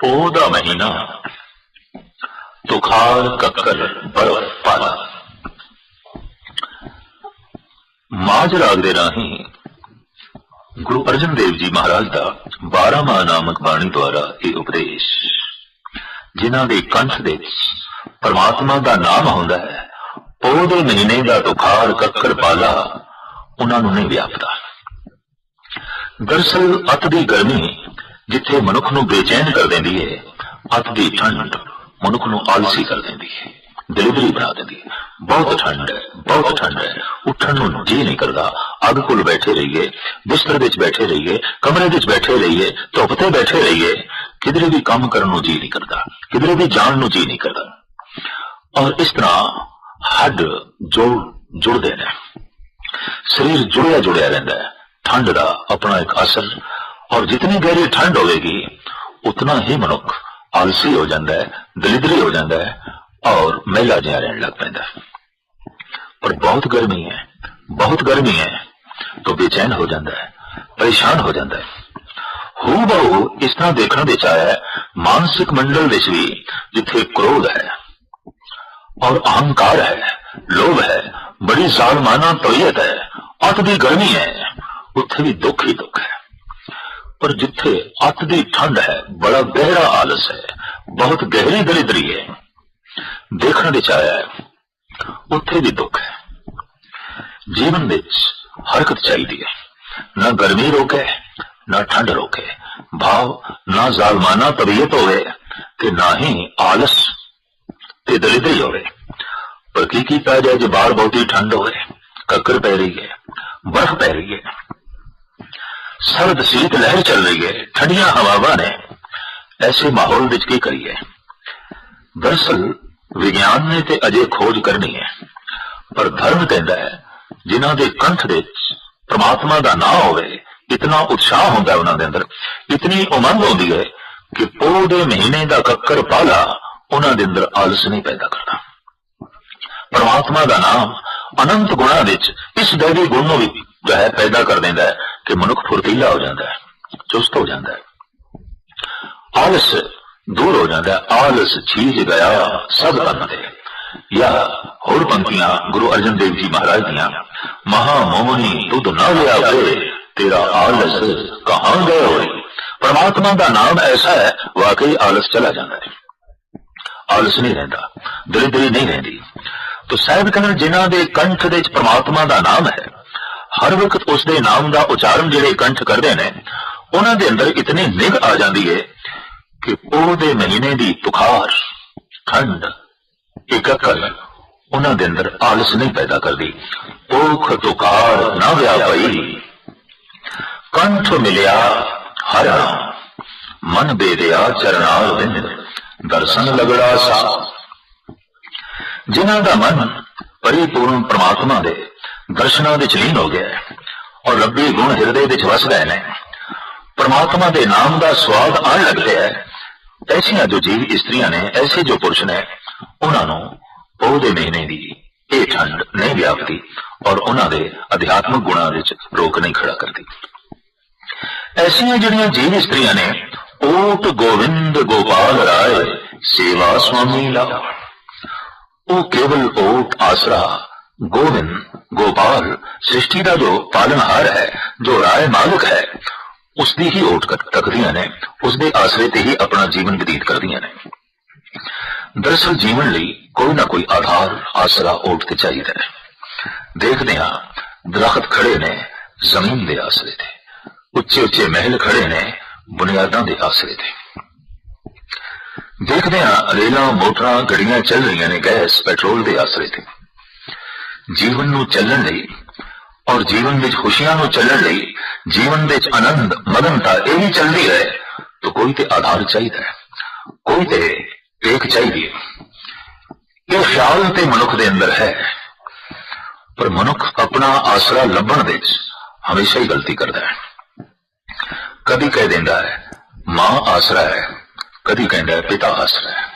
ਪੋਹ ਦਾ ਮਹੀਨਾ ਤੁਖਾਰ ਕੱਕਰ ਬਰਫ ਪਾਲਾ। ਮਾਝ ਰਾਗ ਦੇ ਰਾਹੀਂ ਗੁਰੂ ਅਰਜਨ ਦੇਵ ਜੀ ਮਹਾਰਾਜ ਦਾ 12ਵਾਂ ਨਾਮਕ ਬਾਣੀ ਦੁਆਰਾ ਇਹ ਉਪਦੇਸ਼, ਜਿਨ੍ਹਾਂ ਦੇ ਕੰਠ ਦੇ ਵਿੱਚ ਪਰਮਾਤਮਾ ਦਾ ਨਾਮ ਹੁੰਦਾ ਹੈ ਪੋਹ ਦੇ ਮਹੀਨੇ ਦਾ ਤੁਖਾਰ ਕੱਕਰ ਪਾਲਾ, ਉਹਨਾਂ ਨੂੰ ਨਹੀਂ ਵਿਆਪਦਾ। ਦਰਸਲ ਅਤ ਦੀ ਗਰਮੀ ਜਿੱਥੇ ਮਨੁੱਖ ਨੂੰ ਬੇਚੈਨ ਕਰ ਦਿੰਦੀ ਹੈ ਅਤ ਦੀ ਠੰਡ ਮਨੁੱਖ ਨੂੰ ਆਲਸੀ ਕਰ ਦਿੰਦੀ ਹੈ ਦਲਿਦਰੀ ਬਣਾ ਦਿੰਦੀ ਹੈ ਬਹੁਤ ਠੰਡ ਹੈ, ਬਹੁਤ ਠੰਡ ਹੈ। ਉੱਠਣ ਨੂੰ ਜੀ ਨਹੀਂ ਕਰਦਾ। ਅੱਗ ਕੋਲ ਬੈਠੇ ਰਹੀਏ, ਬਿਸਤਰ ਵਿੱਚ ਬੈਠੇ ਰਹੀਏ, ਕਮਰੇ ਵਿੱਚ ਬੈਠੇ ਰਹੀਏ, ਧੁੱਪ ਤੇ ਬੈਠੇ ਰਹੀਏ, ਕਿਧਰੇ ਵੀ ਕੰਮ ਕਰਨ ਨੂੰ ਜੀ ਨਹੀਂ ਕਰਦਾ, ਕਿਧਰੇ ਵੀ ਜਾਣ ਨੂੰ ਜੀ ਨਹੀਂ ਕਰਦਾ। ਔਰ ਇਸ ਤਰ੍ਹਾਂ ਹੱਡ ਜੋੜ, ਜੁੜਦੇ ਨੇ। ਸਰੀਰ ਜੁੜਿਆ ਜੁੜਿਆ ਰਹਿੰਦਾ ਹੈ। ਠੰਡ ਦਾ ਆਪਣਾ ਇੱਕ ਅਸਰ ਔਰ ਜਿਤਨੀ ਗਹਿਰੀ ਠੰਡ ਹੋਵੇਗੀ, ਉਤਨਾ ਹੀ ਮਨੁੱਖ ਆਲਸੀ ਹੋ ਜਾਂਦਾ ਹੈ ਦਲਿਦਰੀ ਹੋ ਜਾਂਦਾ ਹੈ ਔਰ ਮਹਿਲਾ ਜਿਹਾ ਰਹਿਣ ਲੱਗ ਪੈਂਦਾ ਪਰ ਬਹੁਤ ਗਰਮੀ ਹੈ, ਬਹੁਤ ਗਰਮੀ ਹੈ, ਤਾਂ ਬੇਚੈਨ ਹੋ ਜਾਂਦਾ ਹੈ, ਪਰੇਸ਼ਾਨ ਹੋ ਜਾਂਦਾ ਹੈ। ਹੂ ਬਹੁ ਇਸ ਤਰ੍ਹਾਂ ਦੇਖਣ ਵਿੱਚ ਆਇਆ ਮਾਨਸਿਕ ਮੰਡਲ ਵਿੱਚ ਵੀ ਜਿੱਥੇ ਕ੍ਰੋਧ ਹੈ ਔਰ ਅਹੰਕਾਰ ਹੈ, ਲੋਭ ਹੈ, ਬੜੀ ਜ਼ਾਲਮਾਨਾ ਤਬੀਅਤ ਹੈ, ਅਤ ਦੀ ਗਰਮੀ ਹੈ, ਉੱਥੇ ਵੀ ਦੁੱਖ ਹੀ ਦੁੱਖ ਹੈ। ਪਰ ਜਿੱਥੇ ਅਤ ਦੀ ਠੰਡ ਹੈ ਬੜਾ ਗਹਿਰਾ ਆਲਸ ਹੈ ਬਹੁਤ ਗਹਿਰੀ ਦਲਿਦਰੀ ਹੈ ਦੇਖਣ ਵਿੱਚ ਆਇਆ ਹੈ ਉੱਥੇ ਵੀ ਦੁੱਖ ਹੈ ਜੀਵਨ ਵਿੱਚ ਹਰਕਤ ਚਾਹੀਦੀ ਹੈ ਨਾ ਗਰਮੀ ਰੋਕੇ ਨਾ ਠੰਡ ਰੋਕੇ ਭਾਵ ਨਾ ਜ਼ਾਲਮਾਨਾ ਤਬੀਅਤ ਹੋਵੇ ਤੇ ਨਾ ਹੀ ਆਲਸ ਤੇ ਦਲਿਦਰੀ ਹੋਵੇ ਪਰ ਕੀ ਕੀਤਾ ਜਾਏ ਜੇ ਬਾਹਰ ਬਹੁਤੀ ਠੰਡ ਹੋਵੇ ਕੱਕਰ ਪੈ ਰਹੀ ਹੈ ਬਰਫ਼ ਪੈ ਰਹੀ ਹੈ ਸਰਦ ਸੀਤ ਲਹਿਰ ਚੱਲ ਰਹੀ ਹੈ, ਠੰਡੀਆਂ ਹਵਾਵਾਂ ਨੇ। ਐਸੇ ਮਾਹੌਲ ਵਿੱਚ ਕੀ ਕਰੀਏ? ਦਰਸਲ ਵਿਗਿਆਨ ਨੇ ਤੇ ਅਜੇ ਖੋਜ ਕਰਨੀ ਹੈ, ਪਰ ਧਰਮ ਕਹਿੰਦਾ ਹੈ, ਜਿਨ੍ਹਾਂ ਦੇ ਕੰਠ ਵਿੱਚ ਪ੍ਰਮਾਤਮਾ ਦਾ ਨਾਮ ਹੋਵੇ, ਇਤਨਾ ਉਤਸ਼ਾਹ ਹੁੰਦਾ ਉਹਨਾਂ ਦੇ ਅੰਦਰ। ਇਤਨੀ ਉਮੰਗ ਹੁੰਦੀ ਹੈ ਕਿ ਪੋਹ ਦੇ ਮਹੀਨੇ ਦਾ ਕੱਕਰ ਪਾਲਾ ਉਹਨਾਂ ਦੇ ਅੰਦਰ ਆਲਸ ਨਹੀਂ ਪੈਦਾ ਕਰਦਾ। ਪਰਮਾਤਮਾ ਦਾ ਨਾਮ ਅਨੰਤ ਗੁਣਾ ਵਿੱਚ ਇਸ ਦੈਵੀ ਗੁਣ ਨੂੰ ਵੀ ਜੋ ਪੈਦਾ ਕਰ ਦਿੰਦਾ ਹੈ ਕਿ ਮਨੁੱਖ ਫੁਰਤੀਲਾ ਹੋ ਜਾਂਦਾ ਹੈ, ਚੁਸਤ ਹੋ ਜਾਂਦਾ ਹੈ। ਆਲਸ ਦੂਰ ਹੋ ਜਾਂਦਾ ਹੈ, ਆਲਸ ਛੀਜ ਗਿਆ, ਸਭ ਕਰਨ ਤੇ। ਯਾ ਹੋਰ ਪੰਕਤੀਆਂ ਗੁਰੂ ਅਰਜਨ ਦੇਵ ਜੀ ਮਹਾਰਾਜ ਦੀਆਂ, ਮਹਾ ਮੋਹਣੀ ਤੁਧ ਨਾ ਲਿਆਵੇ ਤੇਰਾ ਆਲਸ ਕਹਾਂ ਗਏ ਹੋਏ। ਪਰਮਾਤਮਾ ਦਾ ਨਾਮ ਐਸਾ ਹੈ, ਵਾਕਈ ਆਲਸ ਚਲਾ ਜਾਂਦਾ ਹੈ। ਆਲਸ ਨਹੀਂ ਰਹਿੰਦਾ, ਦਰਿਦਰੀ ਨਹੀਂ ਰਹਿੰਦੀ। ਤੋ ਸਾਹਿਬ ਕਹਿੰਦੇ ਜਿਨ੍ਹਾਂ ਦੇ ਕੰਠ ਦੇ ਵਿੱਚ ਪ੍ਰਮਾਤਮਾ ਦਾ ਨਾਮ ਹੈ ਹਰ ਵਕਤ ਉਸ ਦੇ ਨਾਮ ਦਾ ਉਚਾਰਨ ਜਿਹੜੇ ਕੰਠ ਕਰਦੇ ਨੇ, ਉਹਨਾਂ ਦੇ ਅੰਦਰ ਇਤਨੀ ਨਿਗ ਆ ਜਾਂਦੀ ਹੈ ਕਿ ਉਹ ਦੇ ਮਹੀਨੇ ਦੀ ਤੁਖਾਰ ਠੰਡ ਇਕੱਕਲ ਉਹਨਾਂ ਦੇ ਅੰਦਰ ਆਲਸ ਨਹੀਂ ਪੈਦਾ ਕਰਦੀ। ਭੁੱਖ ਤੁਕਾਰ ਨਾ ਵਿਆਪਈ ਕੰਠ ਮਿਲਿਆ ਹਰ ਮਨ ਬੇਦਿਆ ਚਰਨਾਰ ਬਿੰਦ ਦਰਸ਼ਨ ਲਗੜਾ ਸਾ ਜਿਨ੍ਹਾਂ ਦਾ ਮਨ ਪਰਿਪੂਰਨ ਪ੍ਰਮਾਤਮਾ ਦੇ ਦਰਸ਼ਨਾਂ ਵਿੱਚ ਲੀਨ ਹੋ ਗਿਆ ਹੈ ਔਰ ਰੱਬੀ ਗੁਣ ਹਿਰਦੇ ਵਿੱਚ ਵਸ ਗਏ ਨੇ। ਪ੍ਰਮਾਤਮਾ ਦੇ ਨਾਮ ਦਾ ਸਵਾਦ ਆਣ ਲੱਗਦਾ ਹੈ। ਐਸੀਆਂ ਜੋ ਜੀਵ ਇਸਤਰੀਆਂ ਨੇ, ਐਸੇ ਜੋ ਪੁਰਸ਼ ਨੇ, ਉਹਨਾਂ ਨੂੰ ਉਹਦੇ ਮਹੀਨੇ ਦੀ ਇਹ ਠੰਡ ਨਹੀਂ ਵਿਆਪਦੀ ਔਰ ਉਹਨਾਂ ਦੇ ਅਧਿਆਤਮਿਕ ਗੁਣਾਂ ਵਿੱਚ ਰੋਕ ਨਹੀਂ ਖੜਾ ਕਰਦੀ। ਐਸੀਆਂ ਜਿਹੜੀਆਂ ਜੀਵ ਇਸਤਰੀਆਂ ਨੇ ਓਟ ਗੋਵਿੰਦ ਗੋਪਾਲ ਰਾਏ, ਸੇਵਾ ਸੁਆਮੀ ਲਾ ਉਹ ਕੇਵਲ ਓਟ ਆਸਰਾ ਗੋਵਿੰਦ ਗੋਪਾਲ ਸ੍ਰਿਸ਼ਟੀ ਦਾ ਜੋ ਪਾਲਣਹਾਰ ਹੈ, ਜੋ ਰਾਏ ਮਾਲਕ ਹੈ, ਉਸ ਦੀ ਹੀ ਓਟ ਤੱਕਦੀਆਂ ਨੇ, ਉਸ ਦੇ ਆਸਰੇ ਤੇ ਹੀ ਆਪਣਾ ਜੀਵਨ ਬਤੀਤ ਕਰਦੀਆਂ ਨੇ। ਦਰਸਲ ਜੀਵਨ ਲਈ ਕੋਈ ਨਾ ਕੋਈ ਆਧਾਰ, ਆਸਰਾ ਓਟ ਤੇ ਚਾਹੀਦਾ ਹੈ। ਦੇਖਦੇ ਹਾਂ, ਦਰਖਤ ਖੜੇ ਨੇ ਜ਼ਮੀਨ ਦੇ ਆਸਰੇ ਤੇ। ਉੱਚੇ ਉੱਚੇ ਮਹਿਲ ਖੜੇ ਨੇ ਬੁਨਿਆਦਾਂ ਦੇ ਆਸਰੇ ਤੇ। ਦੇਖਦੇ ਹਾਂ, ਰੇਲਾਂ ਮੋਟਰਾਂ, ਗੱਡੀਆਂ ਚੱਲ ਰਹੀਆਂ ਨੇ ਗੈਸ, ਪੈਟਰੋਲ ਦੇ ਆਸਰੇ ਤੇ। ਜੀਵਨ ਨੂੰ ਚੱਲਣ ਲਈ ਔਰ ਜੀਵਨ ਵਿੱਚ ਖੁਸ਼ੀਆਂ ਨੂੰ ਚੱਲਣ ਲਈ ਜੀਵਨ ਵਿੱਚ ਆਨੰਦ ਮਦਨਤਾ ਇਹ ਵੀ ਚੱਲਦੀ ਰਹੇ, ਤਾਂ ਕੋਈ ਤੇ ਆਧਾਰ ਚਾਹੀਦਾ ਹੈ, ਕੋਈ ਤੇ ਇੱਕ ਚਾਹੀਦੀ ਹੈ। ਇਹ ਖਿਆਲ ਤੇ ਮਨੁੱਖ ਦੇ ਅੰਦਰ ਹੈ, ਪਰ ਮਨੁੱਖ ਆਪਣਾ ਆਸਰਾ ਲੱਭਣ ਵਿੱਚ ਹਮੇਸ਼ਾ ਹੀ ਗਲਤੀ ਕਰਦਾ ਹੈ। ਕਦੀ ਕਹਿ ਦਿੰਦਾ ਹੈ, ਮਾਂ ਆਸਰਾ ਹੈ, ਕਦੀ ਕਹਿੰਦਾ ਹੈ, ਪਿਤਾ ਆਸਰਾ ਹੈ।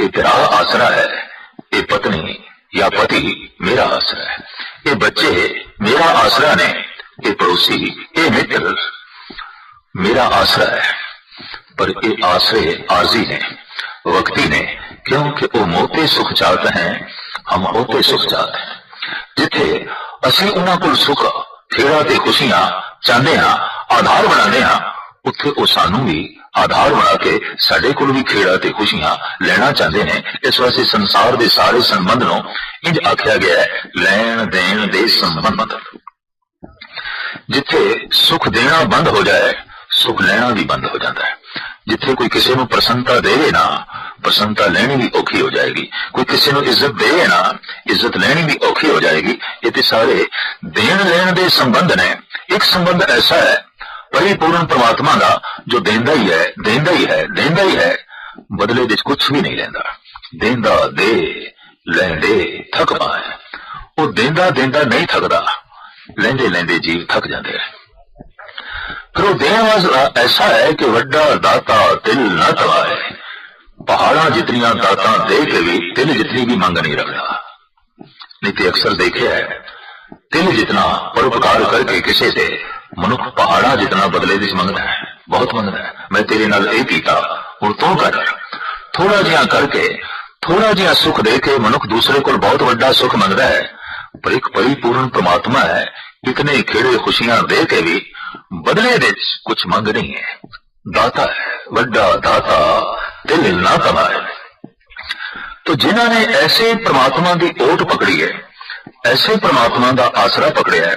ਇਹ ਤੇਰਾ ਆਸਰਾ ਹੈ, ਇਹ ਪਤਨੀ ਜਾਂ ਪਤੀ ਮੇਰਾ ਆਸਰਾ ਹੈ ਇਹ ਬੱਚੇ ਮੇਰਾ ਆਸਰਾ ਨੇ ਇਹ ਪੜੋਸੀ ਇਹ ਮਿੱਤਰ ਮੇਰਾ ਆਸਰਾ ਹੈ ਪਰ ਇਹ ਆਸਰੇ ਆਰਜ਼ੀ ਨੇ ਵਕਤੀ ਨੇ ਕਿਉਂਕਿ ਉਹ ਮੋਤੇ ਸੁਖ ਚਾਹਤ ਹੈ ਹਮ ਹੋਤੇ ਸੁਖ ਚਾਹਤ ਹੈ ਜਿੱਥੇ ਅਸੀਂ ਉਹਨਾਂ ਕੋਲ ਸੁਖ ਖੇੜਾ ਤੇ ਖੁਸ਼ੀਆਂ ਚਾਹੁੰਦੇ ਹਾਂ ਆਧਾਰ ਬਣਾਉਂਦੇ ਹਾਂ ਉੱਥੇ ਉਹ ਸਾਨੂੰ ਵੀ ਆਧਾਰ ਬਣਾ ਕੇ ਸਾਡੇ ਕੋਲ ਵੀ ਖੇੜਾ ਤੇ ਖੁਸ਼ੀਆਂ ਲੈਣਾ ਚਾਹੁੰਦੇ ਨੇ। ਇਸ ਵਾਸਤੇ ਸੰਸਾਰ ਦੇ ਸਾਰੇ ਸੰਬੰਧ ਨੂੰ ਇੰਜ ਆਖਿਆ ਗਿਆ ਹੈ, ਲੈਣ ਦੇਣ ਦੇ ਸੰਬੰਧ। ਜਿੱਥੇ ਸੁਖ ਦੇਣਾ ਬੰਦ ਹੋ ਜਾਏ, ਸੁਖ ਲੈਣਾ ਵੀ ਬੰਦ ਹੋ ਜਾਂਦਾ ਹੈ। ਜਿੱਥੇ ਕੋਈ ਕਿਸੇ ਨੂੰ ਪ੍ਰਸੰਨਤਾ ਦੇਵੇ ਨਾ, ਪ੍ਰਸੰਨਤਾ ਲੈਣੀ ਵੀ ਔਖੀ ਹੋ ਜਾਏਗੀ। ਕੋਈ ਕਿਸੇ ਨੂੰ ਇੱਜ਼ਤ ਦੇਵੇ ਨਾ, ਇੱਜ਼ਤ ਲੈਣੀ ਵੀ ਔਖੀ ਹੋ ਜਾਏਗੀ। ਇਹ ਤੇ ਸਾਰੇ ਦੇਣ ਲੈਣ ਦੇ ਸੰਬੰਧ ਨੇ। ਇੱਕ ਸੰਬੰਧ ਐਸਾ ਹੈ ਪਰਿਪੂਰਨ ਪ੍ਰਮਾਤਮਾ ਦਾ ਜੋ ਦੇਂਦਾ ਹੀ ਹੈ ਦੇਂਦਾ ਹੀ ਹੈ ਦੇਂਦਾ ਹੀ ਹੈ, ਬਦਲੇ ਵਿੱਚ ਕੁਝ ਵੀ ਨਹੀਂ ਲੈਂਦਾ। ਦੇਂਦਾ ਦੇ ਲੈਂਦੇ ਥੱਕ ਪਾਏ ਉਹ ਦੇਂਦਾ ਦੇਂਦਾ ਨਹੀਂ ਥੱਕਦਾ। ਲੈਂਦੇ ਲੈਂਦੇ ਜੀਵ ਥੱਕ ਜਾਂਦੇ ਹੈ। ਫਿਰ ਉਹ ਦੇਣ ਵਾਲਾ ਐਸਾ ਹੈ ਕਿ ਵੱਡਾ ਦਾਤਾ ਦਿਲ ਨਾ ਤਵਾਏ ਪਹਾੜਾਂ ਜਿਤਨੀਆਂ ਦਾਤਾਂ ਦੇ ਕੇ ਵੀ ਦਿਲ ਜਿਤਨੀ ਵੀ ਮੰਗ ਨਹੀਂ ਰੱਖਦਾ। ਨਹੀਂ ਤੇ ਅਕਸਰ ਦੇਖਿਆ ਹੈ ਦਿਲ ਜਿਤਨਾ ਪਰਉਪਕਾਰ ਕਰਕੇ ਕਿਸੇ ਤੇ ਮਨੁੱਖ ਪਹਾੜਾ ਜਿੰਨਾ ਬਦਲੇ ਵਿੱਚ ਮੰਗਦਾ ਹੈ, ਬਹੁਤ ਮੰਗਦਾ ਹੈ। ਮੈਂ ਤੇਰੇ ਨਾਲ ਇਹ ਕੀਤਾ, ਹੁਣ ਤੂੰ ਕਰ। ਥੋੜਾ ਜਿਹਾ ਕਰਕੇ ਥੋੜਾ ਜਿਹਾ ਸੁਖ ਦੇ ਕੇ ਮਨੁੱਖ ਦੂਸਰੇ ਕੋਲ ਬਹੁਤ ਵੱਡਾ ਸੁਖ ਮੰਗਦਾ ਹੈ। ਪਰ ਇੱਕ ਪਰਿਪੂਰਨ ਪ੍ਰਮਾਤਮਾ ਹੈ, ਇਤਨੇ ਖੇੜੇ ਖੁਸ਼ੀਆਂ ਦੇ ਕੇ ਵੀ ਬਦਲੇ ਵਿੱਚ ਕੁਝ ਮੰਗ ਨਹੀਂ ਹੈ। ਦਾਤਾ ਹੈ, ਵੱਡਾ ਦਾਤਾ ਤੇ ਮਿਲਣਾ ਕਮਾਏ। ਤੋ ਜਿਨ੍ਹਾਂ ਨੇ ਐਸੇ ਪ੍ਰਮਾਤਮਾ ਦੀ ਓਟ ਪਕੜੀ ਹੈ, ਐਸੇ ਪ੍ਰਮਾਤਮਾ ਦਾ ਆਸਰਾ ਪਕੜਿਆ ਹੈ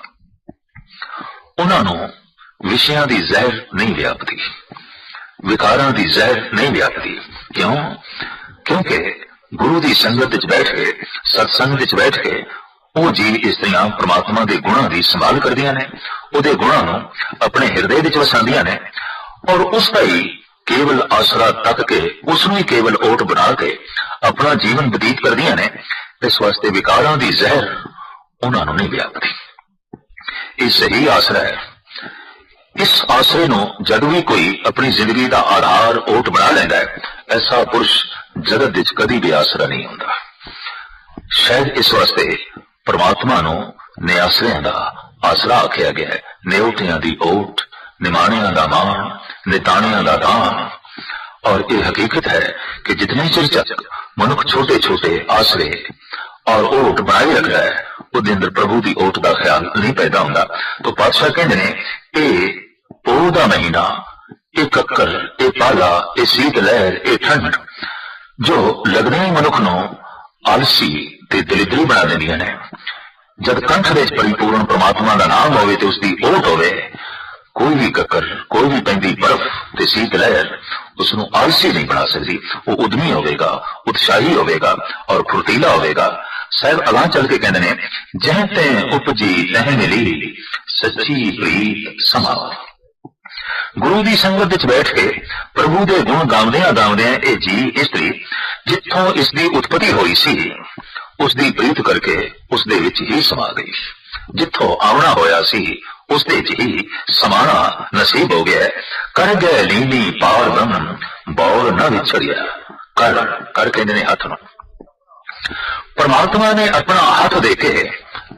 ਉਹਨਾਂ ਨੂੰ ਵਿਸ਼ਿਆਂ ਦੀ ਜ਼ਹਿਰ ਨਹੀਂ ਵਿਆਪਦੀ, ਵਿਕਾਰਾਂ ਦੀ ਜ਼ਹਿਰ ਨਹੀਂ ਵਿਆਪਦੀ। ਕਿਉਂ? ਕਿਉਂਕਿ ਗੁਰੂ ਦੀ ਸੰਗਤ ਵਿੱਚ ਬੈਠ ਕੇ, ਸਤਸੰਗ ਵਿੱਚ ਬੈਠ ਕੇ, ਉਹ ਜੀਵ ਇਸਤਰੀਆਂ ਪ੍ਰਮਾਤਮਾ ਦੇ ਗੁਣਾਂ ਦੀ ਸੰਭਾਲ ਕਰਦੀਆਂ ਨੇ, ਉਹਦੇ ਗੁਣਾਂ ਨੂੰ ਆਪਣੇ ਹਿਰਦੇ ਵਿੱਚ ਵਸਾਉਂਦੀਆਂ ਨੇ, ਔਰ ਉਸ ਦਾ ਹੀ ਕੇਵਲ ਆਸਰਾ ਤੱਕ ਕੇ, ਉਸ ਨੂੰ ਹੀ ਕੇਵਲ ਓਟ ਬਣਾ ਕੇ ਆਪਣਾ ਜੀਵਨ ਬਤੀਤ ਕਰਦੀਆਂ ਨੇ, ਇਸ ਵਾਸਤੇ ਵਿਕਾਰਾਂ ਦੀ ਜ਼ਹਿਰ ਉਹਨਾਂ ਨੂੰ ਨਹੀਂ ਵਿਆਪਦੀ। ਇਹ ਸਹੀ ਆਸਰਾ ਹੈ। ਇਸ ਆਸਰੇ ਨੂੰ ਜਦ ਵੀ ਕੋਈ ਆਪਣੀ ਜ਼ਿੰਦਗੀ ਦਾ ਆਧਾਰ ਓਟ ਬਣਾ ਲੈਂਦਾ ਹੈ, ਐਸਾ ਪੁਰਸ਼ ਜਗਤ ਵਿੱਚ ਕਦੀ ਵੀ ਆਸਰਾ ਨਹੀਂ ਹੁੰਦਾ। ਸ਼ਾਇਦ ਇਸ ਵਾਸਤੇ ਪਰਮਾਤਮਾ ਨੂੰ ਨਿਆਸਰਿਆਂ ਦਾ ਆਸਰਾ ਆਖਿਆ ਗਿਆ ਹੈ। ਨਿਉਟਿਆਂ ਦੀ ਓਟ, ਨਿਮਾਣਿਆਂ ਦਾ ਮਾਣ, ਨਿਤਾਣਿਆਂ ਦਾ ਦਾਨ। ਔਰ ਇਹ ਹਕੀਕਤ ਹੈ ਕਿ ਜਿਤਨੇ ਚਿਰ ਤੱਕ ਮਨੁੱਖ ਛੋਟੇ ਛੋਟੇ ਆਸਰੇ ਔਰ ਓਟ ਬਣਾਈ ਰੱਖਦਾ ਹੈ ਉਹਦੇ ਉਦਿੰਦਰ ਪ੍ਰਭੂ ਦੀ ਓਟ ਦਾ ਖਿਆਲ ਨਹੀਂ ਪੈਦਾ ਹੁੰਦਾ। ਤਾਂ ਪਾਤਸ਼ਾਹ ਕਹਿੰਦੇ ਨੇ, ਇਹ ਪੋਹ ਦਾ ਮਹੀਨਾ, ਇਹ ਕੱਕਰ ਇਹ ਪਾਲਾ, ਇਹ ਸੀਤ ਲਹਿਰ, ਇਹ ਠੰਡ, ਜੋ ਲੱਗਦੇ ਮਨੁੱਖ ਨੂੰ ਆਲਸੀ ਤੇ ਦਲਿਦਰੀ ਬਣਾ ਦਿੰਦੀਆਂ ਨੇ। ਜਦ ਕੰਠ ਦੇ ਪਰਿਪੂਰਨ ਪ੍ਰਮਾਤਮਾ ਦਾ ਨਾਮ ਹੋਵੇ ਤੇ ਉਸ ਦੀ ਓਟ ਹੋਵੇ, ਕੋਈ ਵੀ ਕੱਕਰ ਕੋਈ ਵੀ ਪੈਂਦੀ ਬਰਫ਼ ਤੇ ਸੀਤ ਲਹਿਰ ਉਸ ਨੂੰ ਆਲਸੀ ਨਹੀਂ ਬਣਾ ਸਕਦੀ। ਉਹ ਉਦਮੀ ਹੋਵੇਗਾ, ਉਤਸ਼ਾਹੀ ਹੋਵੇਗਾ ਔਰ ਫੁਰਤੀਲਾ ਹੋਵੇਗਾ। ਸਾਹਿਬ ਅਲਾਂ ਚੱਲ ਕੇ ਕਹਿੰਦੇ ਨੇ, ਜਹ ਤੇ ਉਪਜੀ ਤਹ ਮਿਲੀ, ਸੱਚੀ ਪ੍ਰੀਤ ਸਮਾ ਗੁਰੂ ਦੀ ਸੰਗਤ ਵਿੱਚ ਬੈਠ ਕੇ ਪ੍ਰਭੂ ਦੇ ਗੁਣ ਗਾਉਂਦਿਆਂ ਗਾਉਂਦਿਆਂ ਇਹ ਜੀ ਇਸਤਰੀ ਜਿੱਥੋਂ ਇਸ ਦੀ ਉਤਪਤੀ ਹੋਈ ਸੀ, ਉਸ ਦੀ ਪ੍ਰੀਤ ਕਰਕੇ ਉਸ ਦੇ ਵਿੱਚ ਹੀ ਸਮਾ ਗਈ। ਜਿੱਥੋਂ ਆਉਣਾ ਹੋਇਆ ਸੀ, ਉਸ ਦੇ ਵਿੱਚ ਹੀ ਸਮਾਣਾ ਨਸੀਬ ਹੋ ਗਿਆ। ਕਰ ਗਏ ਲੀਲੀ ਪਾਰ ਬ੍ਰਹਮ, ਬੌਰ ਨਾ ਵਿਛੜਿਆ। ਕਰ ਕਰ ਕਹਿੰਦੇ ਨੇ ਹੱਥ ਨੂੰ। ਪਰਮਾਤਮਾ ਨੇ ਆਪਣਾ ਹੱਥ ਦੇ ਕੇ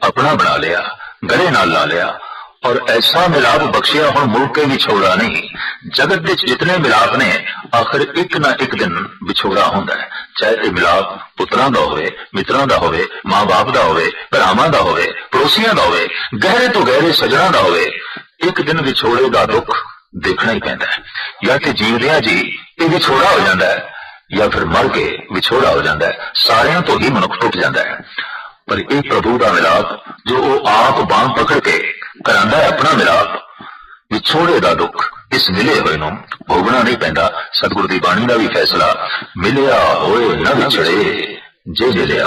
ਆਪਣਾ ਬਣਾ ਲਿਆ, ਗਲੇ ਨਾਲ ਲਾ ਲਿਆ ਔਰ ਐਸਾ ਮਿਲਾਪ ਬਖਸ਼ਿਆ ਹੁਣ ਮੁੜ ਕੇ ਵਿਛੋੜਾ ਨਹੀਂ। ਜਗਤ ਵਿੱਚ ਜਿਤਨੇ ਮਿਲਾਪ ਨੇ, ਆਖਰ ਇੱਕ ਨਾ ਇੱਕ ਦਿਨ ਵਿਛੋੜਾ ਹੁੰਦਾ ਹੈ। ਚਾਹੇ ਇਹ ਮਿਲਾਪ ਪੁੱਤਰਾਂ ਦਾ ਹੋਵੇ, ਮਿੱਤਰਾਂ ਦਾ ਹੋਵੇ, ਮਾਂ-ਬਾਪ ਦਾ ਹੋਵੇ, ਭਰਾਵਾਂ ਦਾ ਹੋਵੇ, ਪੜੋਸੀਆਂ ਦਾ ਹੋਵੇ, ਗਹਿਰੇ ਤੋਂ ਗਹਿਰੇ ਸਜਣਾ ਦਾ ਹੋਵੇ, ਇੱਕ ਦਿਨ ਵਿਛੋੜੇ ਦਾ ਦੁੱਖ ਦੇਖਣਾ ਹੀ ਪੈਂਦਾ ਹੈ। ਜਾਂ ਤੇ ਜੀਵਦਿਆਂ ਜੀ, ਇਹ ਵਿਛੋੜਾ ਹੋ ਜਾਂਦਾ ਹੈ। ਜਾਂ ਫਿਰ ਮਰ ਕੇ ਵਿਛੋੜਾ ਹੋ ਜਾਂਦਾ ਹੈ, ਸਾਰਿਆਂ ਤੋਂ ਹੀ ਮਨੁੱਖ ਟੁੱਟ ਜਾਂਦਾ ਹੈ। ਪਰ ਇਹ ਪ੍ਰਭੂ ਦਾ ਮਿਲਾਪ, ਜੋ ਉਹ ਆਪ ਬਾਹ ਪਕੜ ਕੇ ਕਰਾਂਦਾ ਹੈ, ਆਪਣਾ ਮਿਲਾਪ, ਵਿਛੋੜੇ ਦਾ ਦੁੱਖ, ਇਸ ਮਿਲੇ ਹੋਏ ਨੂੰ ਭੋਗਣਾ ਨਹੀਂ ਪੈਂਦਾ। ਸਤਿਗੁਰੂ ਦੀ ਬਾਣੀ ਦਾ ਵੀ ਫੈਸਲਾ, ਮਿਲਿਆ ਹੋਏ ਨਾ ਵਿਛੜੇ, ਜੇ ਮਿਲਿਆ।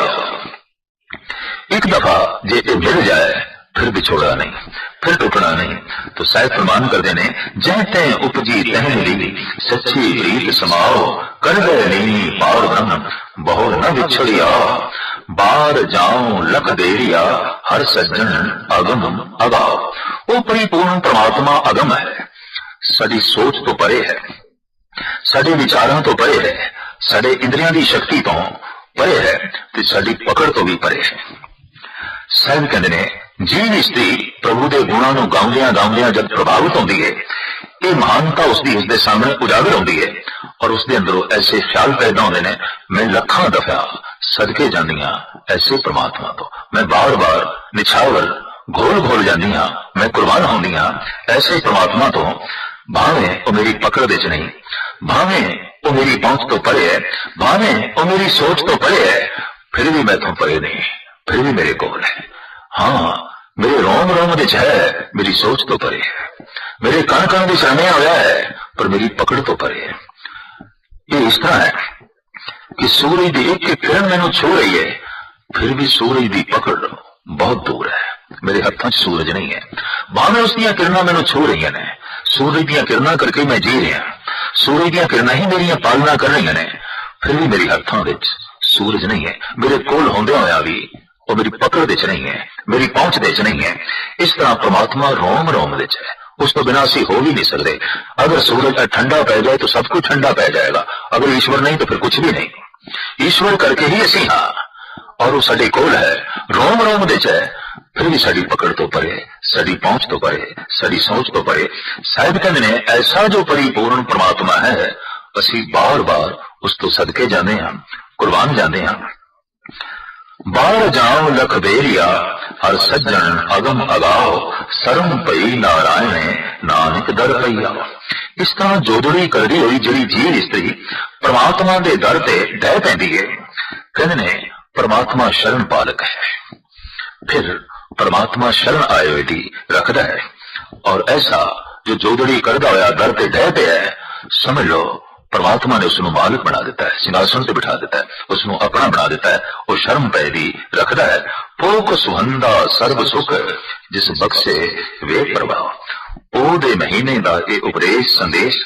ਇੱਕ ਦਫਾ ਜੇ ਇਹ ਮਿਲ ਜਾਏ ਫਿਰ ਵਿਛੋੜਾ ਨਹੀਂ ਫਿਰ ਟੁੱਟਣਾ ਨਹੀਂ ਤੋ ਸਾਹਿਬ ਫਰਮਾਨ ਕਰਦੇ ਨੇ ਜਹ ਤੈ ਉਪਜੀ ਤਹ ਮਿਲੀ ਸੱਚੀ ਪ੍ਰੀਤ ਸਮਾਓ ਕਰ ਗਏ ਨਹੀਂ ਪਾਰ ਬ੍ਰਹਮ ਬਹੁ ਨ ਵਿਛੜਿਆ ਬਾਹਰ ਜਾਉ ਲਖ ਦੇਰੀਆ ਹਰ ਸੱਜਣ ਅਗਮ ਅਗਾਓ ਉਹ ਪਰਿਪੂਰਨ ਪ੍ਰਮਾਤਮਾ ਅਗਮ ਹੈ ਸਾਡੀ ਸੋਚ ਤੋਂ ਪਰੇ ਹੈ ਸਾਡੇ ਵਿਚਾਰਾਂ ਤੋਂ ਪਰੇ ਹੈ ਸਾਡੇ ਇੰਦਰੀਆਂ ਦੀ ਸ਼ਕਤੀ ਤੋਂ ਪਰੇ ਹੈ ਤੇ ਸਾਡੀ ਪਕੜ ਤੋਂ ਵੀ ਪਰੇ ਹੈ ਸਾਹਿਬ ਕਹਿੰਦੇ ਨੇ ਜਿਹੜੀ ਇਸਤਰੀ ਪ੍ਰਭੂ ਦੇ ਗੁਣਾਂ ਨੂੰ ਗਾਉਂਦਿਆਂ ਗਾਉਂਦਿਆਂ ਜਦ ਪ੍ਰਭਾਵਿਤ ਹੁੰਦੀ ਹੈ ਇਹ ਮਹਾਨਤਾ ਉਸ ਦੀ ਉਸ ਦੇ ਸਾਹਮਣੇ ਉਜਾਗਰ ਹੁੰਦੀ ਹੈ ਔਰ ਉਸ ਦੇ ਅੰਦਰੋਂ ਐਸੇ ਖਿਆਲ ਪੈਦਾ ਹੁੰਦੇ ਨੇ, ਮੈਂ ਲੱਖਾਂ ਦਫਾ ਸਦਕੇ ਜਾਂਦੀਆਂ ਐਸੇ ਪ੍ਰਮਾਤਮਾ ਤੋਂ। ਮੈਂ ਬਾਰ-ਬਾਰ ਨਿਛਾਵਰ ਘੋਲ ਘੋਲ ਜਾਂਦੀਆਂ ਮੈਂ ਕੁਰਬਾਨ ਹੁੰਦੀਆਂ ਐਸੇ ਪ੍ਰਮਾਤਮਾ ਤੋਂ। ਭਾਵੇਂ ਉਹ ਮੇਰੀ ਪਕੜ ਵਿੱਚ ਨਹੀਂ, ਭਾਵੇਂ ਉਹ ਮੇਰੀ ਪਹੁੰਚ ਤੋਂ ਪਰੇ ਹੈ, ਭਾਵੇਂ ਉਹ ਮੇਰੀ ਸੋਚ ਤੋਂ ਪਰੇ ਹੈ, ਫਿਰ ਵੀ ਮੈਂ ਤੋਂ ਪਰੇ ਨਹੀਂ, ਫਿਰ ਵੀ ਮੇਰੇ ਕੋਲ ਹੈ। ਹਾਂ ਮੇਰੇ ਰੋਮ ਰੋਮ ਵਿੱਚ ਹੈ ਮੇਰੀ ਸੋਚ ਤੋਂ ਪਰੇ ਹੈ ਮੇਰੇ ਕਣ ਕਣ ਵਿੱਚ ਰਮਿਆ ਹੋਇਆ ਹੈ ਪਰ ਮੇਰੀ ਪਕੜ ਤੋਂ ਪਰੇ ਹੈ ਇਹ ਇਸ ਤਰ੍ਹਾਂ ਹੈ ਕਿ ਸੂਰਜ ਦੀ ਇੱਕ ਇੱਕ ਕਿਰਨ ਮੈਨੂੰ ਛੂ ਰਹੀ ਹੈ ਫਿਰ ਵੀ ਸੂਰਜ ਦੀ ਪਕੜ ਬਹੁਤ ਦੂਰ ਹੈ ਮੇਰੇ ਹੱਥਾਂ 'ਚ ਸੂਰਜ ਨਹੀਂ ਹੈ ਭਾਵੇਂ ਉਸ ਦੀਆਂ ਕਿਰਨਾਂ ਮੈਨੂੰ ਛੂ ਰਹੀਆਂ ਨੇ ਸੂਰਜ ਦੀਆਂ ਕਿਰਨਾਂ ਕਰਕੇ ਮੈਂ ਜੀ ਰਿਹਾ ਸੂਰਜ ਦੀਆਂ ਕਿਰਨਾਂ ਹੀ ਮੇਰੀਆਂ ਪਾਲਣਾ ਕਰ ਰਹੀਆਂ ਨੇ ਫਿਰ ਵੀ ਮੇਰੀ ਹੱਥਾਂ ਵਿੱਚ ਸੂਰਜ ਨਹੀਂ ਹੈ ਮੇਰੇ ਉਹ ਮੇਰੀ ਪਕੜ ਵਿੱਚ ਨਹੀਂ ਹੈ, ਮੇਰੀ ਪਹੁੰਚ ਵਿੱਚ ਨਹੀਂ ਹੈ। ਇਸ ਤਰ੍ਹਾਂ ਪ੍ਰਮਾਤਮਾ ਰੋਮ ਰੋਮ ਵਿੱਚ ਹੈ। ਉਸ ਤੋਂ ਬਿਨਾਂ ਅਸੀਂ ਹੋ ਵੀ ਨਹੀਂ ਸਕਦੇ। ਅਗਰ ਸੂਰਜ ਠੰਡਾ ਪੈ ਜਾਏ ਤਾਂ ਸਭ ਕੁਝ ਠੰਡਾ ਪੈ ਜਾਏਗਾ। ਅਗਰ ਈਸ਼ਵਰ ਨਹੀਂ ਤਾਂ ਫਿਰ ਕੁਝ ਵੀ ਨਹੀਂ। ਈਸ਼ਵਰ ਕਰਕੇ ਹੀ ਅਸੀਂ ਹਾਂ। ਔਰ ਉਹ ਸਾਡੇ ਕੋਲ ਹੈ। ਰੋਮ ਰੋਮ ਵਿੱਚ ਹੈ। ਫਿਰ ਵੀ ਸਾਡੀ ਪਕੜ ਤੋਂ ਪਰੇ, ਸਾਡੀ ਪਹੁੰਚ ਤੋਂ ਪਰੇ, ਸਾਡੀ ਸੋਚ ਤੋਂ ਪਰੇ। ਸਾਹਿਬ ਕਹਿੰਦੇ ਨੇ, ਐਸਾ ਜੋ ਪਰਿਪੂਰਨ ਪ੍ਰਮਾਤਮਾ ਹੈ, ਅਸੀਂ ਬਾਰ-ਬਾਰ ਉਸ ਤੋਂ ਸਦਕੇ ਜਾਂਦੇ ਹਾਂ, ਕੁਰਬਾਨ ਜਾਂਦੇ ਹਾਂ। ਬਾਹਰ ਜਾਉ ਲਖ ਹਰ ਸੱਜਣ ਅਗਮ ਅਗਾਓ, ਸਰਮ ਪਈ ਨਾਰਾਇਣੇ, ਨਾਨਕ ਦਰ ਪਈਆ ਇਸ ਤਰ੍ਹਾਂ ਜੋਦੜੀ ਕਰਦੀ ਹੋਈ ਜਿਹੜੀ ਜੀਵ ਇਸਤਰੀ ਪ੍ਰਮਾਤਮਾ ਦੇ ਦਰ ਤੇ ਡਹਿ ਪੈਂਦੀ ਹੈ ਕਹਿੰਦੇ ਨੇ, ਪ੍ਰਮਾਤਮਾ ਸ਼ਰਨ ਪਾਲਕ ਹੈ। ਫਿਰ ਪ੍ਰਮਾਤਮਾ ਸ਼ਰਨ ਆਏ ਹੋਏ ਦੀ ਰੱਖਦਾ ਹੈ, ਔਰ ਐਸਾ ਜੋ ਜੋਦੜੀ ਕਰਦਾ ਹੋਇਆ ਦਰ ਤੇ ਡਹਿ ਪਿਆ ਹੈ, ਸਮਝ ਲਓ ਪਰਮਾਤਮਾ ਨੇ ਉਸ ਮਾਲਕ ਬਣਾ ਦਿੱਤਾ ਹੈ ਸਿੰਘਾਸਣ ਤੇ ਬਿਠਾ ਦਿੱਤਾ ਹੈ ਉਸ ਆਪਣਾ ਬਣਾ ਦਿੱਤਾ ਹੈ, ਉਹ ਸ਼ਰਮ ਪੈਦੀ ਰੱਖਦਾ ਹੈ। ਪੋਕ ਸੁਹੰਦਾ ਸਰਬ ਸੁਖ, ਜਿਸ ਬਖਸ਼ੇ ਵੇ ਪ੍ਰਭਾਵ। ਉਹ ਮਹੀਨੇ ਦਾ ਇਹ ਉਪਦੇਸ਼, ਸੰਦੇਸ਼,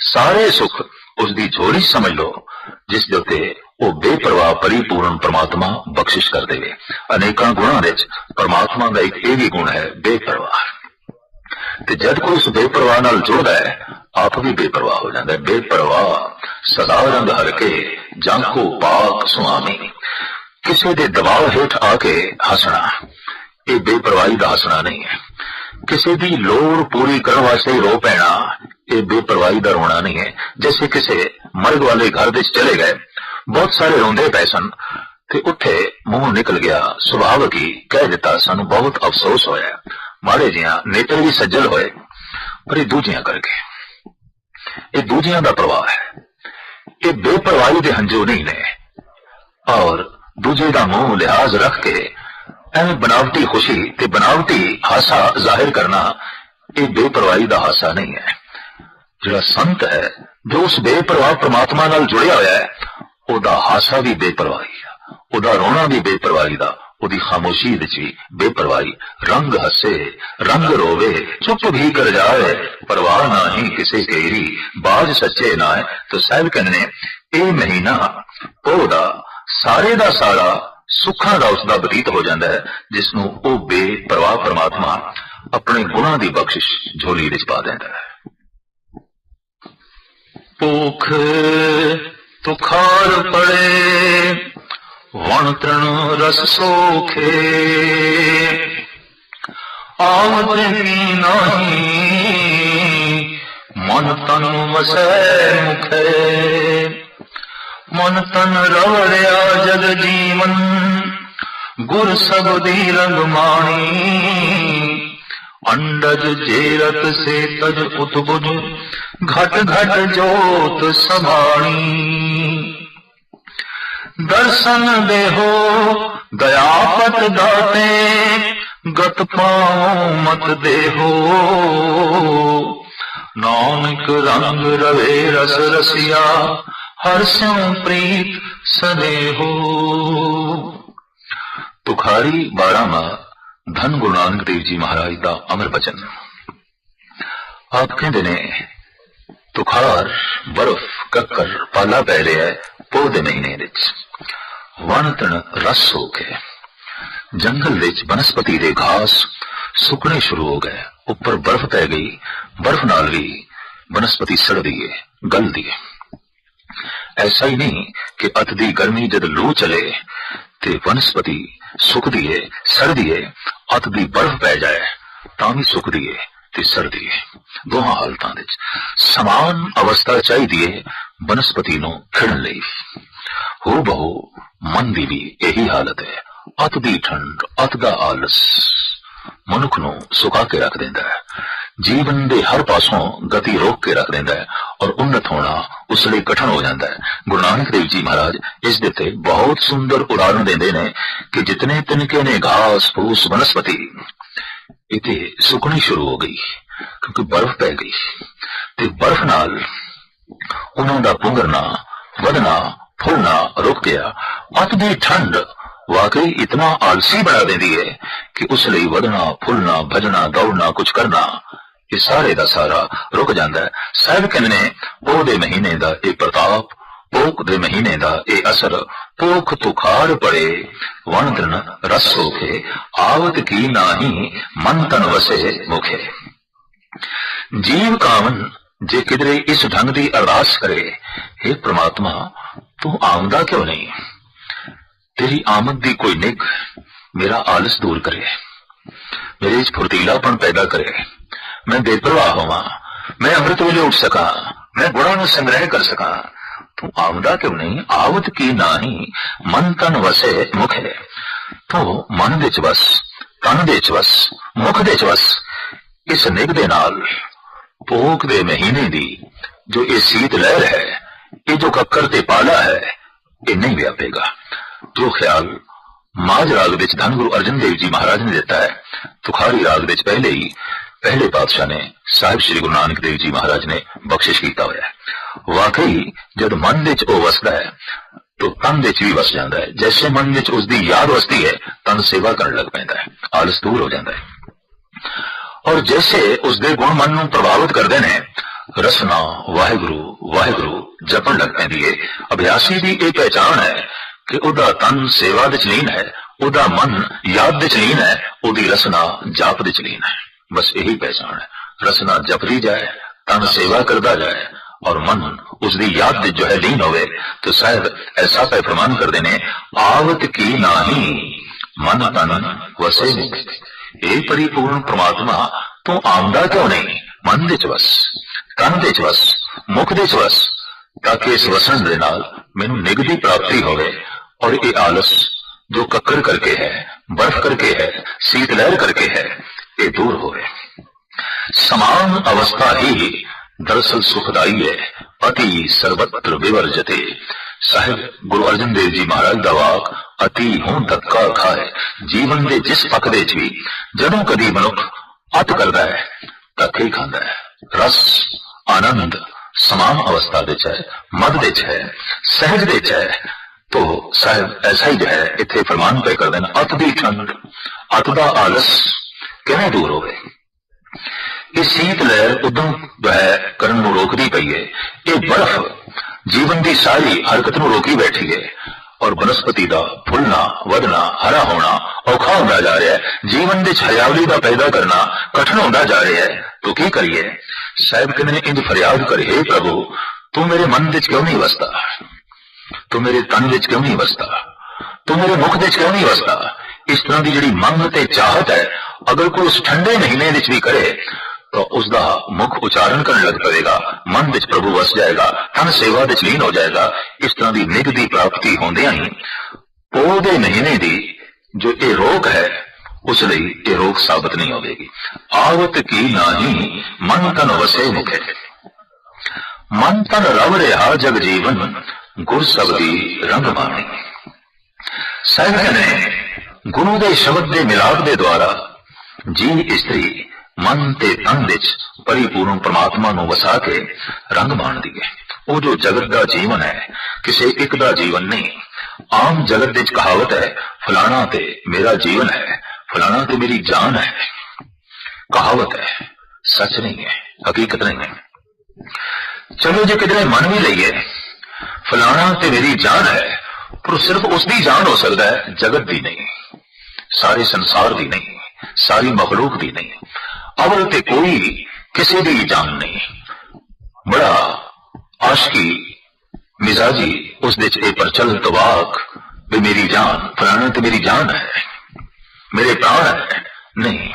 ਸਾਰੇ ਸੁਖ ਉਸ ਦੀ ਝੋਲੀ ਸਮਝ ਲਓ, ਜਿਸ ਦੇ ਉੱਤੇ ਉਹ ਬੇਪਰਵਾਹ ਪਰਿਪੂਰਨ ਪ੍ਰਮਾਤਮਾ ਬਖਸ਼ਿਸ਼ ਕਰ ਦੇਵੇ। ਅਨੇਕਾਂ ਗੁਣਾਂ ਵਿੱਚ ਪ੍ਰਮਾਤਮਾ ਦਾ ਇੱਕ ਇਹ ਵੀ ਗੁਣ ਹੈ, ਬੇਪਰਵਾਹ। ਤੇ ਜਦ ਕੋਈ ਉਸ ਬੇਪਰਵਾਹ ਨਾਲ ਜੁੜਦਾ ਹੈ ਆਪ ਵੀ ਬੇਪਰਵਾਹ ਹੋ ਜਾਂਦਾ ਹੈ। ਬੇਪਰਵਾਹ, ਸਦਾ ਰੰਗ ਹਰ ਕੇ ਜਾਂਕੋ ਪਾਕ ਸੁਆਮੀ। ਕਿਸੇ ਦੇ ਦਬਾਅ ਹੇਠ ਆ ਕੇ ਹੱਸਣਾ, ਇਹ ਬੇਪਰਵਾਹੀ ਦਾ ਹੱਸਣਾ ਨਹੀਂ ਹੈ। ਕਿਸੇ ਦੀ ਲੋੜ ਪੂਰੀ ਕਰਨ ਵਾਸਤੇ ਰੋ ਪੈਣਾ, ਇਹ ਬੇਪਰਵਾਹੀ ਦਾ ਰੋਣਾ ਨਹੀਂ ਹੈ। ਜਿਵੇਂ ਕਿਸੇ ਮਰਗ ਵਾਲੇ ਘਰ ਵਿੱਚ ਚਲੇ ਗਏ, ਬਹੁਤ ਸਾਰੇ ਰੋਂਦੇ ਪਏ ਸਨ ਤੇ ਉੱਥੇ ਮੂੰਹ ਨਿਕਲ ਗਿਆ। ਸੁਭਾਵਕ ਹੀ ਕਹਿ ਦਿੱਤਾ ਸਾਨੂੰ, ਬਹੁਤ ਅਫਸੋਸ ਹੋਇਆ। ਮਾੜੇ ਜਿਹਾ ਨੇਤਰ ਵੀ ਸੱਜਲ ਹੋਏ, ਪਰ ਇਹ ਦੂਜਿਆਂ ਕਰਕੇ। ਇਹ ਦੂਜਿਆਂ ਦਾ ਪ੍ਰਵਾਹ ਹੈ। ਇਹ ਬੇਪਰਵਾਹੀ ਦੇ ਹੰਝੂ ਨਹੀਂ ਨੇ। ਔਰ ਦੂਜੇ ਦਾ ਮੂੰਹ ਲਿਹਾਜ਼ ਰੱਖ ਕੇ ਐਵੇਂ ਬਨਾਵਟੀ ਖੁਸ਼ੀ ਤੇ ਬਨਾਵਟੀ ਹਾਸਾ ਜ਼ਾਹਿਰ ਕਰਨਾ ਇਹ ਬੇਪਰਵਾਹੀ ਦਾ ਹਾਸਾ ਨਹੀਂ ਹੈ। ਜਿਹੜਾ ਸੰਤ ਹੈ, ਜੋ ਉਸ ਬੇਪਰਵਾਹ ਪ੍ਰਮਾਤਮਾ ਨਾਲ ਜੁੜਿਆ ਹੋਇਆ ਹੈ, ਉਹਦਾ ਹਾਸਾ ਵੀ ਬੇਪਰਵਾਹੀ ਹੈ ਉਹਦਾ ਰੋਣਾ ਵੀ ਬੇਪਰਵਾਹੀ ਦਾ ਉਹਦੀ ਖਾਮੋਸ਼ੀ ਵਿੱਚ ਵੀ ਬੇਪਰਵਾਹੀ, ਰੰਗ ਹੱਸੇ, ਰੰਗ ਰੋਵੇ, ਚੁੱਪ ਵੀ ਕਰ ਜਾਏ, ਪਰਵਾਹ ਨਹੀਂ ਕਿਸੇ ਤੇਰੀ ਬਾਜ ਸੱਚੇ ਨਾ ਹੈ ਤਾਂ ਸਾਹਿਬ ਕਹਿੰਦੇ ਇਹ ਮਹੀਨਾ ਉਹਦਾ, ਸਾਰੇ ਦਾ ਸਾਰਾ, ਸੁੱਖਾਂ ਦਾ ਉਸ ਦਾ ਬਤੀਤ ਹੋ ਜਾਂਦਾ ਹੈ ਜਿਸ ਨੂੰ ਉਹ ਬੇਪਰਵਾਹ ਪਰਮਾਤਮਾ ਆਪਣੇ ਗੁਣਾਂ ਦੀ ਬਖਸ਼ਿਸ਼ ਝੋਲੀ ਵਿੱਚ ਪਾ ਦਿੰਦਾ ਹੈ। ਭੁੱਖ, ਤੁਖਾਰ ਪੜੇ ਵਣ ਤਣ ਰਸ ਸੋਖੇ। ਆਵਤਨੀ ਨਹੀਂ, ਮਨ ਤਨ ਵਸੈ ਮੁਖੇ। ਮਨ ਤਨ ਰਵੜਿਆ ਜਗ ਜੀਵਨ, ਗੁਰ ਸਬਦੀ ਰੰਗ ਮਾਣੀ। ਅੰਡਜ ਜੇਰਤ ਸੇ ਤਜ ਉਤਬੁਜ, ਘਟ ਘਟ ਜੋਤ ਸਮਾਣੀ। ਦਰਸ਼ਨ ਦੇਹੋ ਦਇਆਪਤ ਦਾਤੇ, ਗਤ ਪਾਉ ਮਤ ਦੇਹੋ। ਨਾਨਕ ਰੰਗ ਰਵੇ ਰਸ ਰਸਿਆ, ਹਰ ਸਿਉ ਪ੍ਰੀਤ ਸਨੇਹੋ। ਤੁਖਾਰੀ ਬਾਰਾਮਾ, ਧੰਨ ਗੁਰੂ ਨਾਨਕ ਦੇਵ ਜੀ ਮਹਾਰਾਜ ਦਾ ਅਮਰ ਬਚਨ। ਆਪ ਕਹਿੰਦੇ ਨੇ, ਤੁਖਾਰ, ਬਰਫ਼, ਕੱਕਰ, ਪਾਲਾ ਪੈ ਰਿਹਾ ਹੈ, ਪੋਹ ਦੇ ਮਹੀਨੇ ਵਿੱਚ। ਵਣਤਣ ਰਸ ਹੋ ਕੇ। ਜੰਗਲ ਵਿੱਚ ਬਨਸਪਤੀ ਦੇ ਘਾਸ ਸੁੱਕਣੇ ਸ਼ੁਰੂ ਹੋ ਗਏ। ਉੱਪਰ ਬਰਫ਼ ਪੈ ਗਈ। ਬਰਫ਼ ਨਾਲ ਵੀ ਬਨਸਪਤੀ ਸੜਦੀ ਹੈ ਗਲਦੀ ਹੈ ਐਸਾ ਹੀ ਨਹੀਂ ਕਿ ਅਤ ਦੀ ਗਰਮੀ ਜਦ ਲੂ ਚਲੇ ਤੇ ਬਨਸਪਤੀ ਸੁੱਕਦੀ ਹੈ ਸੜਦੀ ਹੈ ਅਤ ਦੀ ਬਰਫ਼ ਪੈ ਜਾਏ, ਤਾਂ ਵੀ ਸੁੱਕਦੀ ਹੈ ਤੇ ਸਰਦੀ ਹੈ ਦੋਹਾਂ ਹਾਲਤਾਂ ਵਿੱਚ ਸਮਾਨ ਅਵਸਥਾ ਚਾਹੀਦੀ ਹੈ ਬਨਸਪਤੀ ਨੂੰ ਖਿੜਨ ਲਈ। ਹੋ ਬਹੁ ਮਨ ਦੀ ਵੀ ਇਹੀ ਹਾਲਤ ਹੈ। ਅਤ ਦੀ ਠੰਡ, ਅਤ ਦਾ ਆਲਸ ਮਨੁੱਖ ਨੂੰ ਸੁਕਾ ਕੇ ਰੱਖ ਦਿੰਦਾ ਹੈ। ਜੀਵਨ ਦੇ ਹਰ ਪਾਸੋਂ ਗਤੀ ਰੋਕ ਕੇ ਰੱਖ ਦਿੰਦਾ ਹੈ ਔਰ ਉન્નਤ ਹੋਣਾ ਉਸ ਲਈ ਕਠਨ ਹੋ ਜਾਂਦਾ ਹੈ। ਗੁਰੂ ਨਾਨਕ ਦੇਵ ਜੀ ਮਹਾਰਾਜ ਇਸ ਦੇ ਤੇ ਬਹੁਤ ਸੁੰਦਰ ਉਦਾਹਰਣ ਦਿੰਦੇ ਨੇ ਕਿ ਜਿਤਨੇ ਤਿਨਕੇ ਨੇ ਘਾਸ ਫੂਸ ਬਨਸਪਤੀ ਇਤੇ ਸੁਕਣੀ ਸ਼ੁਰੂ ਹੋ ਗਈ ਕਿਉਂਕਿ ਬਰਫ਼ ਪੈ ਗਈ। ਤੇ ਬਰਫ਼ ਨਾਲ ਉਹਨਾਂ ਦਾ ਪੁੰਗਰਨਾ, ਵਧਣਾ ਫੁੱਲਣਾ ਰੁਕ ਗਿਆ। ਅਤ ਦੀ ਠੰਡ ਵਾਕਈ ਇਤਨਾ ਆਲਸੀ ਬਣਾ ਦਿੰਦੀ ਹੈ ਕਿ ਉਸ ਲਈ ਵਧਣਾ, ਫੁੱਲਣਾ, ਭਜਣਾ, ਦੌੜਨਾ ਕੁਝ ਕਰਨਾ, ਇਹ ਸਾਰੇ ਦਾ ਸਾਰਾ ਰੁਕ ਜਾਂਦਾ ਹੈ। ਸਾਹਿਬ ਕਹਿੰਦੇ ਨੇ ਉਹ ਦੇ ਮਹੀਨੇ ਦਾ ਇਹ ਪ੍ਰਤਾਪ ਪੋਖ ਦੇ ਮਹੀਨੇ ਦਾ ਇਹ ਅਸਰ, ਪੋਖ ਤੁਖਾਰ ਪੜੇ ਵਣਦਨ ਰਸ ਹੋਕੇ ਆਵਤ ਕੀ ਨਾਹੀ, ਮਨ ਤਨ ਵਸੇ ਮੁਖੇ। ਜੀਵ ਕਾਮਨ ਜੇ ਕਿਧਰੇ ਇਸ ਢੰਗ ਦੀ ਅਰਦਾਸ ਕਰੇ हे ਪ੍ਰਮਾਤਮਾ, ਤੂੰ ਆਮਦਾ ਕਿਉਂ ਨਹੀਂ? ਤੇਰੀ ਆਮਦ ਦੀ ਕੋਈ ਨਿਗ ਮੇਰਾ ਆਲਸ ਦੂਰ ਕਰੇ। ਮੇਰੇ ਵਿੱਚ ਫੁਰਤੀਲਾਪਣ ਪੈਦਾ ਕਰੇ। ਮੈਂ ਬੇਪਰਵਾਹ ਹੋਵਾਂ। ਮੈਂ ਅੰਮ੍ਰਿਤ ਵੇਲੇ ਉੱਠ ਸਕਾਂ। ਮੈਂ ਗੁਣਾਂ ਨੂੰ ਸੰਗ੍ਰਹਿ ਕਰ ਸਕਾਂ। ਤੂੰ ਆਮਦਾ ਕਿਉਂ ਨਹੀਂ? ਆਵਤ ਕੀ ਨਾਹੀ? ਮਨ ਤਨ ਵਸੇ ਮੁਖੇ ਤੂੰ ਮਨ ਵਿੱਚ ਵਸ, ਤਨ ਵਿੱਚ ਵਸ, ਮੁਖ ਵਿੱਚ ਵਸ। ਇਸ ਨਿਗ ਦੇ ਨਾਲ ਪੋਖ ਦੇ ਮਹੀਨੇ ਦੀ ਜੋ ਇਹ ਸੀਤ ਲਹਿਰ ਹੈ, ਇਹ ਜੋ ਕੱਕਰ ਤੇ ਪਾਲਾ ਹੈ, ਇਹ ਨਹੀਂ ਵਿਆਪੇਗਾ। ਜੋ ਖਿਆਲ, ਮਾਝ ਰਾਗ ਵਿੱਚ ਧੰਨ ਗੁਰੂ ਅਰਜਨ ਦੇਵ ਜੀ ਮਹਾਰਾਜ ਨੇ ਦਿੱਤਾ ਹੈ। ਤੁਖਾਰੀ ਰਾਗ ਵਿੱਚ ਪਹਿਲੇ ਹੀ, ਪਹਿਲੇ ਪਾਤਸ਼ਾਹ ਨੇ ਸਾਹਿਬ ਸ੍ਰੀ ਗੁਰੂ ਨਾਨਕ ਦੇਵ ਜੀ ਮਹਾਰਾਜ ਨੇ ਬਖਸ਼ਿਸ਼ ਕੀਤਾ ਹੋਇਆ ਹੈ। ਵਾਕਈ, ਜਦ ਮਨ ਵਿੱਚ ਉਹ ਵਸਦਾ ਹੈ, ਤੋ ਤਨ ਵਿੱਚ ਵੀ ਵਸ ਜਾਂਦਾ ਹੈ। ਜੈਸੇ ਮਨ ਵਿੱਚ ਉਸ ਦੀ ਯਾਦ ਵਸਦੀ ਹੈ, ਤਨ ਸੇਵਾ ਕਰਨ ਲੱਗ ਪੈਂਦਾ ਹੈ। ਆਲਸ ਦੂਰ ਹੋ ਜਾਂਦਾ ਹੈ। ਔਰ ਜੈਸੇ ਉਸ ਦੇ ਗੁਣ ਮਨ ਨੂੰ ਪ੍ਰਭਾਵਿਤ ਕਰਦੇ ਨੇ, ਰਸਨਾ, ਵਾਹਿਗੁਰੂ ਵਾਹਿਗੁਰੂ, ਜਪਣ ਲੱਗ ਪੈਂਦੀ ਹੈ ਅਭਿਆਸੀ ਦੀ ਇਹ ਪਹਿਚਾਨ ਹੈ ਕਿ ਉਹਦਾ ਤਨ ਸੇਵਾ ਵਿੱਚ ਲੀਨ ਹੈ, ਉਹਦਾ ਮਨ ਯਾਦ ਵਿੱਚ ਲੀਨ ਹੈ, ਉਹਦੀ ਰਸਨਾ ਜਾਪ ਵਿੱਚ ਲੀਨ ਹੈ। ਬਸ ਇਹੀ ਪਹਿਚਾਨ ਹੈ। ਰਸਨਾ ਜਪਦੀ ਜਾਏ, ਤਨ ਸੇਵਾ ਕਰਦਾ ਜਾਏ ਔਰ ਮਨ ਉਸ ਦੀ ਯਾਦ ਵਿੱਚ ਜੋ ਹੈ ਲੀਨ ਹੋਵੇ, ਤਾਂ ਸਾਹਿਬ ਐਸਾ ਪੈ ਪ੍ਰਮਾਨ ਕਰਦੇ ਨੇ, ਆਵਤ ਕੀ ਨਾਹੀ, ਮਨ ਤਨ ਵਸੇ ਮੁਖ। ਇਹ ਪਰਿਪੂਰਨ ਪ੍ਰਮਾਤਮਾ ਤੂੰ ਆਮਦਾ ਕਿਉਂ ਨਹੀਂ? ਮਨ ਵਿੱਚ ਵਸ ਤਨ ਵਿੱਚ ਵਸ, ਮੁਖ ਵਿੱਚ ਵਸ, ਤਾਂ ਕਿ ਇਸ ਵਸਣ ਦੇ ਨਾਲ ਮੈਨੂੰ ਨਿਗ ਦੀ ਪ੍ਰਾਪਤੀ ਹੋਵੇ ਔਰ ਇਹ ਆਲਸ ਜੋ ਕੱਕਰ ਕਰਕੇ ਹੈ, ਬਰਫ਼ ਕਰਕੇ ਹੈ, ਸੀਤ ਲਹਿਰ ਕਰਕੇ ਹੈ, ਇਹ ਦੂਰ ਹੋਵੇ। ਸਮਾਨ ਅਵਸਥਾ ਹੀ ਦਰਸਲ ਸੁਖਦਾਈ ਹੈ, ਅਤੀ ਸਰਬਤਰ ਵਿਵਰਜਤੇ। ਸਾਹਿਬ, ਗੁਰੂ ਅਰਜਨ ਦੇਵ ਜੀ ਮਹਾਰਾਜ ਦਾ ਵਾਕ ਅਤੀ ਹੋਂ ਧੱਕਾ ਖਾਏ। ਜੀਵਨ ਦੇ ਜਿਸ ਪੱਖ ਦੇ ਵਿੱਚ ਵੀ ਜਦੋਂ ਕਦੀ ਮਨੁੱਖ ਅਤ ਕਰਦਾ ਹੈ ਧੱਕੇ ਖਾਂਦਾ ਹੈ? ਰਸ, ਆਨੰਦ, ਸਮਾਨ ਅਵਸਥਾ ਵਿੱਚ ਹੈ ਮਦ ਵਿੱਚ ਹੈ, ਸਹਿਜ ਵਿੱਚ ਹੈ। ਤੋ ਸਾਹਿਬ, ਐਸਾ ਹੀ ਹੈ, ਇੱਥੇ ਫਰਮਾਨ ਪੈ ਕਰਦੇ ਨੇ, ਅਤ ਦੀ ਠੰਡ, ਅਤ ਦਾ ਆਲਸ ਕਿਵੇਂ ਦੂਰ ਹੋਵੇ? ਇਹ ਸੀਤ ਲਹਿਰ ਉਦੋਂ ਜੋ ਹੈ, ਕਰਨ ਨੂੰ ਰੋਕਦੀ ਪਈ ਹੈ। ਇਹ ਬਰਫ਼ ਜੀਵਨ ਦੀ ਸਾਰੀ ਹਰਕਤ ਨੂੰ ਰੋਕੀ ਬੈਠੀ ਹੈ ਔਰ ਬਨਸਪਤੀ ਦਾ ਫੁੱਲਣਾ ਵਧਣਾ ਹਰਾ ਹੋਣਾ ਔਖਾ ਹੁੰਦਾ ਜਾ ਰਿਹਾ ਹੈ ਜੀਵਨ ਵਿੱਚ ਹਰਿਆਵਲੀ ਦਾ ਪੈਦਾ ਕਰਨਾ ਕਠਿਨ ਹੁੰਦਾ ਜਾ ਰਿਹਾ ਹੈ ਤੋ ਕੀ ਕਰੀਏ ਸਾਹਿਬ ਕਹਿੰਦੇ ਨੇ ਇੰਜ ਫਰਿਆਦ ਕਰੇ "ਹੇ ਪ੍ਰਭੂ ਤੂੰ ਮੇਰੇ ਮਨ ਵਿੱਚ ਕਿਉਂ ਨਹੀਂ ਵਸਦਾ ਤੂੰ ਮੇਰੇ ਤਨ ਵਿੱਚ ਕਿਉਂ ਨਹੀਂ ਵਸਦਾ ਤੂੰ ਮੇਰੇ ਮੁਖ ਵਿੱਚ ਕਿਉਂ ਨਹੀਂ ਵਸਦਾ ਇਸ ਤਰ੍ਹਾਂ ਦੀ ਜਿਹੜੀ ਮੰਗ ਤੇ ਚਾਹਤ ਹੈ ਅਗਰ ਕੋਈ ਉਸ ਠੰਡੇ ਮਹੀਨੇ ਵਿੱਚ ਵੀ ਕਰੇ ਤਾਂ ਉਸ ਦਾ ਮੁਖ ਉਚਾਰਨ ਕਰਨ ਲੱਗ ਪਵੇਗਾ ਮਨ ਵਿੱਚ ਪ੍ਰਭੂ ਵਸ ਜਾਏਗਾ ਤਨ ਸੇਵਾ ਵਿੱਚ ਲੀਨ ਹੋ ਜਾਏਗਾ ਇਸ ਤਰ੍ਹਾਂ ਦੀ ਨਿਗ ਦੀ ਪ੍ਰਾਪਤੀ ਹੁੰਦਿਆਂ ਹੀ ਪੋਹ ਦੇ ਮਹੀਨੇ ਦੀ ਜੋ ਇਹ ਰੋਗ ਹੈ ਉਸ ਲਈ ਇਹ ਰੋਗ ਸਾਬਤ ਨਹੀਂ ਹੋਵੇਗੀ ਆਵਤ ਕੀ ਨਾਹੀ ਮਨ ਤਨ ਵਸੇ ਮੁਖੇ ਮਨ ਤਨ ਰਵ ਰਿਹਾ ਜਗ ਜੀਵਨ ਗੁਰ ਸਬਦੀ ਰੰਗ ਮਾਣੀ ਸਾਹਿਬ ਨੇ ਗੁਰੂ ਦੇ ਸ਼ਬਦ ਦੇ ਮਿਲਾਪ ਦੇ ਦੁਆਰਾ ਜੀ ਇਸਤਰੀ ਮਨ ਤੇ ਤਨ ਵਿੱਚ ਪਰਿਪੂਰਨ ਪ੍ਰਮਾਤਮਾ ਨੂੰ ਵਸਾ ਕੇ ਰੰਗ ਮਾਣਦੀ ਹੈ ਉਹ ਜੋ ਜਗਤ ਦਾ ਜੀਵਨ ਹੈ, ਕਿਸੇ ਇੱਕ ਦਾ ਜੀਵਨ ਨਹੀਂ। ਆਮ ਜਗਤ ਵਿੱਚ ਕਹਾਵਤ ਹੈ, ਫਲਾਣਾ ਤੇ ਮੇਰਾ ਜੀਵਨ ਹੈ, ਫਲਾਣਾ ਤੇ ਮੇਰੀ ਜਾਨ ਹੈ। ਕਹਾਵਤ ਹੈ, ਸੱਚ ਨਹੀਂ ਹੈ, ਹਕੀਕਤ ਨਹੀਂ ਹੈ। ਚਲੋ ਜੇ ਕਿਤੇ ਮਨ ਵੀ ਲਈਏ, ਫਲਾਣਾ ਤੇ ਮੇਰੀ ਜਾਨ ਹੈ, ਪਰ ਸਿਰਫ ਉਸ ਦੀ ਜਾਨ ਹੋ ਸਕਦਾ ਹੈ, ਜਗਤ ਦੀ ਨਹੀਂ। ਸਾਰੇ ਸੰਸਾਰ ਦੀ ਨਹੀਂ, ਸਾਰੀ ਮਖਲੂਕ ਦੀ ਨਹੀਂ। ਅਵਲ ਤੇ ਕੋਈ ਕਿਸੇ ਦੀ ਜਾਨ ਨਹੀਂ ਬੜਾ ਆਸ਼ਕੀ ਮਿਜ਼ਾਜੀ ਉਸ ਦੇ ਚਿਹਰੇ ਪਰ ਚਲਨ ਤਵਾਕ ਵੀ ਮੇਰੀ ਜਾਨ ਪ੍ਰਾਣ ਤੇ ਮੇਰੀ ਜਾਨ ਹੈ ਮੇਰੇ ਪ੍ਰਾਣ ਹੈ ਨਹੀਂ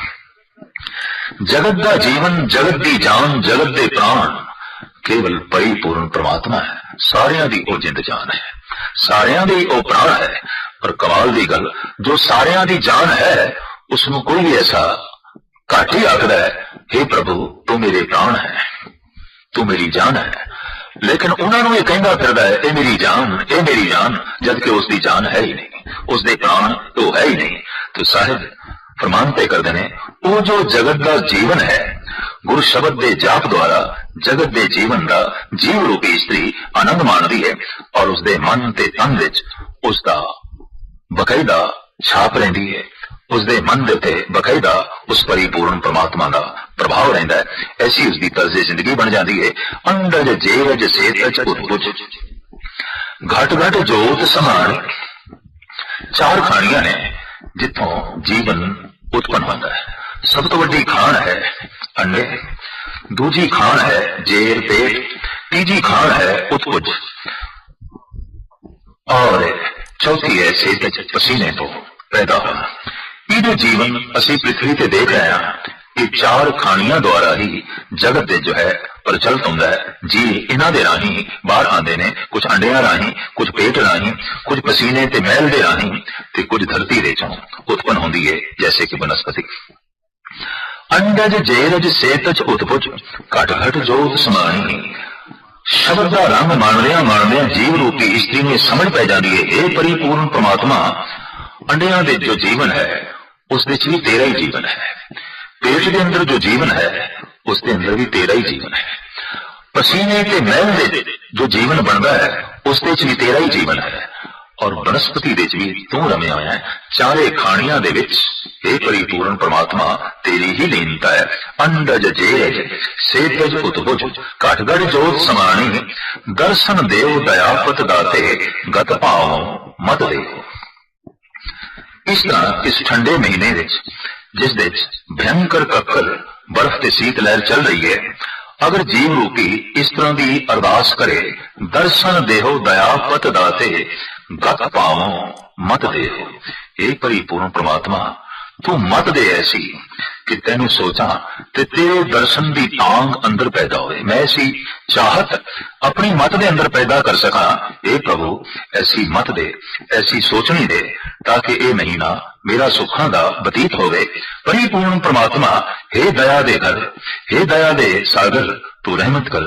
ਜਗਤ ਦਾ ਜੀਵਨ ਜਗਤ ਦੀ ਜਾਨ ਜਗਤ ਦੇ ਪ੍ਰਾਣ ਕੇਵਲ ਪਰਿਪੂਰਨ ਪ੍ਰਮਾਤਮਾ ਹੈ ਸਾਰਿਆਂ ਦੀ ਉਹ ਜਿੰਦ ਜਾਨ ਹੈ ਸਾਰਿਆਂ ਦੀ ਉਹ ਪ੍ਰਾਣ ਹੈ ਪਰ ਕਮਾਲ ਦੀ ਗੱਲ ਜੋ ਸਾਰਿਆਂ ਦੀ ਜਾਨ ਹੈ ਉਸ ਨੂੰ ਕੋਈ ਐਸਾ ਘੱਟ ਹੀ ਆਖਦਾ ਹੈ हे ਪ੍ਰਭੂ, ਤੂੰ ਮੇਰੇ ਪ੍ਰਾਣ ਹੈ, ਤੂੰ ਮੇਰੀ ਜਾਨ ਹੈ। ਲੇਕਿਨ ਉਹਨਾਂ ਨੂੰ ਇਹ ਕਹਿੰਦਾ ਫਿਰਦਾ ਹੈ, ਇਹ ਮੇਰੀ ਜਾਨ, ਇਹ ਮੇਰੀ ਜਾਨ ਜਦ ਕਿ ਉਸ ਦੀ ਜਾਨ ਹੈ ਹੀ ਨਹੀਂ ਉਸ ਦੇ ਪ੍ਰਾਣ ਉਹ ਹੈ ਹੀ ਨਹੀਂ। ਤੇ ਸਾਹਿਬ ਫਰਮਾਨ ਤੇ ਕਰਦੇ ਨੇ, ਉਹ ਜੋ ਜਗਤ ਦਾ ਜੀਵਨ ਹੈ, ਗੁਰ ਸ਼ਬਦ ਦੇ ਜਾਪ ਦੁਆਰਾ ਜਗਤ ਦੇ ਜੀਵਨ ਦਾ ਜੀਵ ਰੂਪੀ ਇਸਤਰੀ ਆਨੰਦ ਮਾਣਦੀ ਹੈ ਔਰ ਉਸ ਦੇ ਮਨ ਤੇ ਤਨ ਵਿੱਚ ਉਸ ਦਾ ਬਕਾਇਦਾ ਛਾਪ ਰਹਿੰਦੀ ਹੈ। ਉਸ ਦੇ ਮਨ ਦੇ ਉੱਤੇ ਬਕਾਇਦਾ ਉਸ ਪਰਿਪੂਰਨ ਪ੍ਰਮਾਤਮਾ ਦਾ ਪ੍ਰਭਾਵ ਰਹਿੰਦਾ ਹੈ। ਐਸੀ ਉਸ ਦੀ ਤਰਜ਼ ਜ਼ਿੰਦਗੀ ਬਣ ਜਾਂਦੀ ਹੈ ਅੰਡਜ ਜੇਵਜ ਸੇਤਜ ਉਤਪੁਜ ਘਟ ਘਟ ਜੋਤ ਸਮਾਨ ਚਾਰ ਖਾਣੀਆਂ ਨੇ, ਜਿੱਥੋਂ ਜੀਵਨ ਉਤਪੰਨ ਹੁੰਦਾ ਹੈ। ਸਭ ਤੋਂ ਵੱਡੀ ਖਾਣ ਹੈ ਅੰਡੇ, ਦੂਜੀ ਖਾਣ ਹੈ ਜੇਰ ਪੇਟ, ਤੀਜੀ ਖਾਣ ਹੈ ਉਤਪੁਜ। ਔਰ ਚੌਥੀ ਹੈ ਸੇਤਜ ਪਸੀਨੇ ਤੋਂ ਪੈਦਾ ਹੋਣਾ। ਇਹ ਜੋ ਜੀਵਨ ਅਸੀਂ ਪ੍ਰithvi ਤੇ ਦੇਖ ਰਹੇ ਹਾਂ ਇਹ ਚਾਰ ਖਾਣੀਆਂ ਦੁਆਰਾ ਹੀ ਜਗਤ ਦੇ ਜੋ ਹੈ ਪ੍ਰਚਲਿਤ ਹੁੰਦਾ ਹੈ। ਜੀ ਇਹਨਾਂ ਦੇ ਰਾਹੀਂ ਬਾਹਰ ਆਉਂਦੇ ਨੇ ਕੁਝ ਅੰਡਿਆਂ ਰਾਹੀਂ ਕੁਝ ਪੇਟ ਰਾਹੀਂ ਕੁਝ ਪਸੀਨੇ ਤੇ ਮੈਲ ਦੇ ਰਾਹੀਂ ਤੇ ਕੁਝ ਧਰਤੀ ਦੇ ਚੋਂ ਉਤਪੰਨ ਹੁੰਦੀ ਹੈ ਜੈਸੇ ਕਿ ਬਨਸਪਤੀ। ਅੰਡਜ ਜੇਰਜ ਸੇਤਜ ਉਤਪੁਜ ਘਟ ਘਟ ਜੋਤ ਸਮਾਣੀ ਸ਼ਬਦ ਦਾ ਰੰਗ ਮੰਨਦਿਆਂ ਮਾਣਦਿਆਂ ਜੀਵ ਰੂਪੀ ਇਸਤਰੀ ਨੂੰ ਸਮਝ ਪੈ ਜਾਂਦੀ ਹੈ ਇਹ ਪਰਿਪੂਰਨ ਪ੍ਰਮਾਤਮਾ ਅੰਡਿਆਂ ਦੇ ਜੋ ਜੀਵਨ ਹੈ ਉਸ ਵਿੱਚ ਵੀ ਤੇਰਾ ਹੀ ਜੀਵਨ ਹੈ। ਪੇਟ ਦੇ ਅੰਦਰ ਜੋ ਜੀਵਨ ਹੈ, ਉਸ ਦੇ ਅੰਦਰ ਵੀ ਤੇਰਾ ਹੀ ਜੀਵਨ ਹੈ। ਪਸੀਨੇ ਤੇ ਮੈਲ ਦੇ ਜੋ ਜੀਵਨ ਬਣਦਾ ਹੈ, ਉਸ ਦੇ ਵਿੱਚ ਵੀ ਤੇਰਾ ਹੀ ਜੀਵਨ ਹੈ। ਔਰ ਬਨਸਪਤੀ ਦੇ ਵਿੱਚ ਵੀ ਤੂੰ ਰਮਿਆ ਹੋਇਆ ਹੈ। ਚਾਰੇ ਖਾਣੀਆਂ ਦੇ ਵਿੱਚ ਇਹ ਪਰਿਪੂਰਨ ਪ੍ਰਮਾਤਮਾ, ਤੇਰੀ ਹੀ ਲੀਨਤਾ ਹੈ। ਅੰਡਜ ਜੇਜ ਸੇਤਜ ਉਤਬੁਜ ਘਟਗੜ ਜੋਤ ਸਮਾਣੀ। ਦਰਸ਼ਨ ਦੇਵ ਦਇਆਪਤ ਦਾਤੇ, ਗਤ ਭਾਵ ਮਤ ਦੇਵ ਇਸ ਤਰ੍ਹਾਂ ਇਸ ਠੰਡੇ ਮਹੀਨੇ ਵਿੱਚ, ਜਿਸ ਵਿੱਚ ਭਯੰਕਰ ਕੱਕਰ ਬਰਫ਼ ਤੇ ਸੀਤ ਲਹਿਰ ਚੱਲ ਰਹੀ ਹੈ, ਅਗਰ ਜੀਵ ਰੂਪੀ ਇਸ ਤਰ੍ਹਾਂ ਦੀ ਅਰਦਾਸ ਕਰੇ, ਦਰਸ਼ਨ ਦੇਹੋ ਦਇਆਪਤ ਦਾਤੇ, ਗਤ ਪਾਵੋ ਮਤ ਦੇਹੋ। ਇਹ ਪਰਿਪੂਰਨ ਪ੍ਰਮਾਤਮਾ, ਤੂੰ ਮਤ ਦੇ ਐਸੀ ਕਿ ਤੈਨੂੰ ਸੋਚਾਂ ਤੇ ਤੇਰੇ ਦਰਸ਼ਨ ਦੀ ਤਾਂਗ ਅੰਦਰ ਪੈਦਾ ਹੋਵੇ। ਮੈਂ ਐਸੀ ਚਾਹਤ ਆਪਣੀ ਮਤ ਦੇ ਅੰਦਰ ਪੈਦਾ ਕਰ ਸਕਾਂ। ਇਹ ਪ੍ਰਭੂ, ਐਸੀ ਮਤ ਦੇ, ਐਸੀ ਸੋਚਣੀ ਦੇ, ਤਾਂ ਕਿ ਇਹ ਮਹੀਨਾ ਮੇਰਾ ਸੁੱਖਾਂ ਦਾ ਬਤੀਤ ਹੋਵੇ। ਪਰਿਪੂਰਨ ਪ੍ਰਮਾਤਮਾ हे ਦਇਆ ਦੇ ਘਰ हे ਦਇਆ ਦੇ ਸਾਗਰ, ਤੂੰ ਰਹਿਮਤ ਕਰ,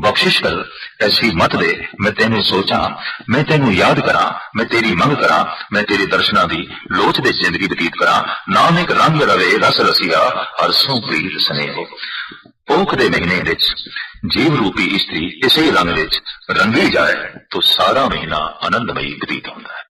ਬਖਸ਼ਿਸ਼ ਕਰ, ਐਸੀ ਮਤ ਦੇ ਮੈਂ ਤੈਨੂੰ ਸੋਚਾਂ, ਮੈਂ ਤੈਨੂੰ ਯਾਦ ਕਰਾਂ, ਮੈਂ ਤੇਰੀ ਮੰਗ ਕਰਾਂ, ਮੈਂ ਤੇਰੇ ਦਰਸ਼ਨਾਂ ਦੀ ਲੋਚ ਦੇ ਜ਼ਿੰਦਗੀ ਬਤੀਤ ਕਰਾਂ। ਨਾਮ ਇੱਕ ਰੰਗ ਰਵੇ, ਰਸ ਰਸੀਆ ਹਰਸੋਂ ਪ੍ਰੀਤ ਸਨੇਹ। ਪੋਖ ਦੇ ਮਹੀਨੇ ਵਿੱਚ ਜੀਵ ਰੂਪੀ ਇਸਤਰੀ ਇਸੇ ਰੰਗ ਵਿੱਚ ਰੰਗੀ ਜਾਏ, ਤਾਂ ਸਾਰਾ ਮਹੀਨਾ ਆਨੰਦਮਈ ਬਤੀਤ ਹੁੰਦਾ ਹੈ।